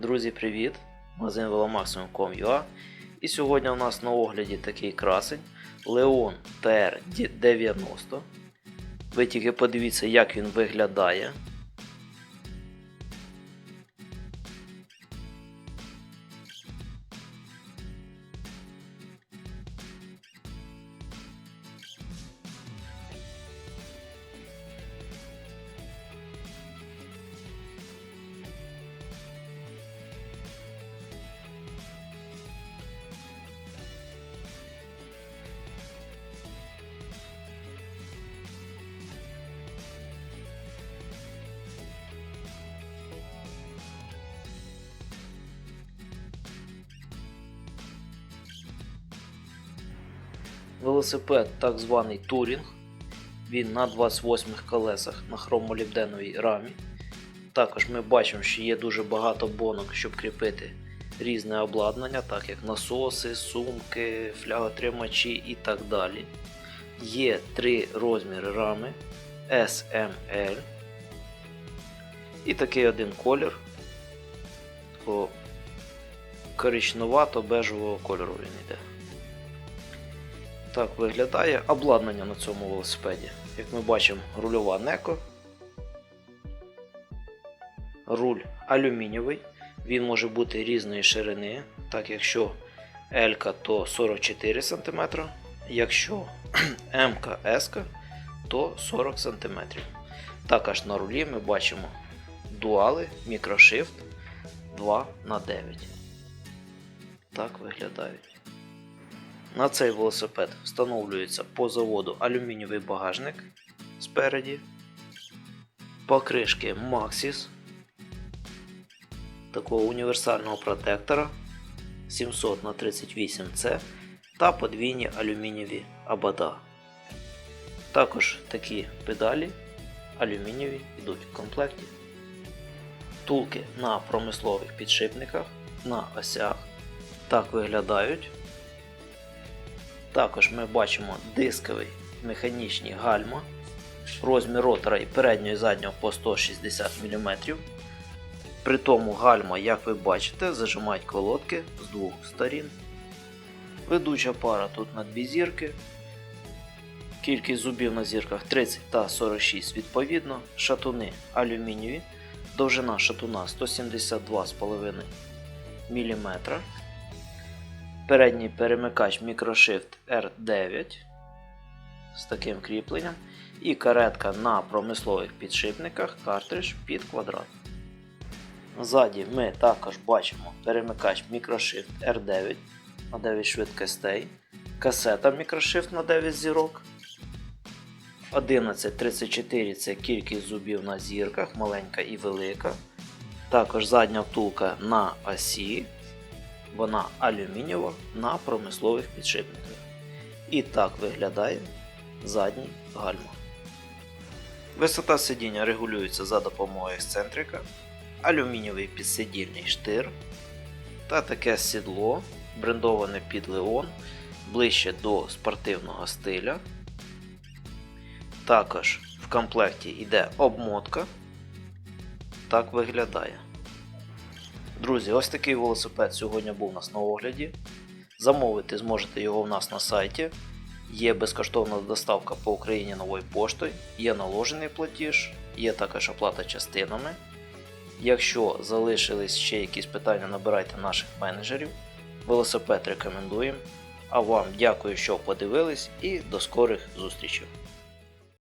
Друзі, привіт! Магазин velomaximum.com.ua І сьогодні у нас на огляді такий красень Leon TR90. Ви тільки подивіться, як він виглядає. Велосипед так званий Турінг. Він на 28 колесах на хромолібденовій рамі. Також ми бачимо, що є дуже багато бонок, щоб кріпити різне обладнання, так як насоси, сумки, фляготримачі і так далі. Є три розміри рами SML. І такий один колір. Такого коричнувато-бежевого кольору він йде. Так виглядає обладнання на цьому велосипеді. Як ми бачимо, рульова неко. Руль алюмінієвий. Він може бути різної ширини. Так, якщо L, то 44 см, якщо М, S, то 40 см. Також на рулі ми бачимо дуали мікрошифт 2 на 9 Так виглядають. На цей велосипед встановлюється по заводу алюмінієвий багажник спереді, покришки Maxis, такого універсального протектора 700 на 38 c та подвійні алюмінієві абада. Також такі педалі алюмінієві йдуть в комплекті. Втулки на промислових підшипниках на осях так виглядають. Також ми бачимо дисковий механічні гальма, розмір ротора і переднього і заднього по 160 мм. При тому гальма, як ви бачите, зажимають колодки з двох сторін. Ведуча пара тут на дві зірки. Кількість зубів на зірках 30 та 46 відповідно. Шатуни алюмінієві. Довжина шатуна 172,5 мм. Передній перемикач Microshift R9 з таким кріпленням. І каретка на промислових підшипниках картридж під квадрат. Ззаді ми також бачимо перемикач Microshift R9 на 9 швидкостей, касета Microshift на 9 зірок. 1134 це кількість зубів на зірках, маленька і велика. Також задня втулка на осі вона алюмінієва на промислових підшипниках. І так виглядає задній гальма. Висота сидіння регулюється за допомогою ексцентрика, алюмінієвий підсидільний штир та таке сідло, брендоване під Леон, ближче до спортивного стиля. Також в комплекті йде обмотка. Так виглядає. Друзі, ось такий велосипед сьогодні був у нас на огляді. Замовити зможете його в нас на сайті. Є безкоштовна доставка по Україні новою поштою, є наложений платіж, є також оплата частинами. Якщо залишились ще якісь питання, набирайте наших менеджерів. Велосипед рекомендуємо. А вам дякую, що подивились, і до скорих зустрічей!